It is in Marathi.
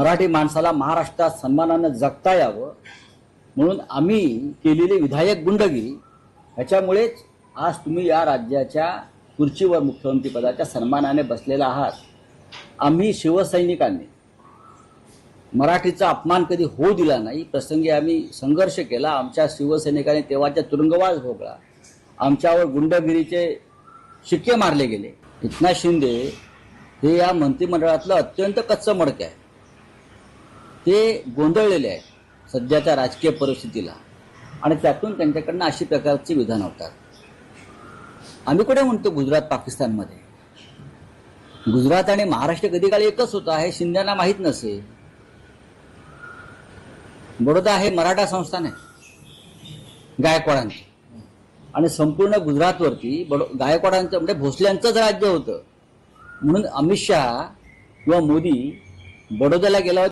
मराठी माणसाला महाराष्ट्रात सन्मानानं जगता यावं म्हणून आम्ही केलेली विधायक गुंडगिरी. ह्याच्यामुळेच आज तुम्ही या राज्याच्या खुर्चीवर मुख्यमंत्रीपदाच्या सन्मानाने बसलेला आहात. आम्ही शिवसैनिकांनी मराठीचा अपमान कधी होऊ दिला नाही. प्रसंगी आम्ही संघर्ष केला. आमच्या शिवसैनिकाने तेव्हाच्या तुरुंगवास भोगला. आमच्यावर गुंडगिरीचे शिक्के मारले गेले. एकनाथ शिंदे हे या मंत्रिमंडळातलं अत्यंत कच्चं मडक आहे. ते गोंधळलेले आहेत सध्याच्या राजकीय परिस्थितीला. आणि त्यातून त्यांच्याकडनं अशी प्रकारची विधान होतात. आम्ही कुठे म्हणतो गुजरात पाकिस्तानमध्ये? गुजरात आणि महाराष्ट्र कधी काळी एकच होता हे शिंद्यांना माहीत नसे. बडोदा हे मराठा संस्थान आहे गायकवाडांचं. आणि संपूर्ण गुजरातवरती बडो गायकवाडांचं म्हणजे भोसल्यांचंच राज्य होतं. म्हणून अमित शहा किंवा मोदी बडोद्याला गेला होता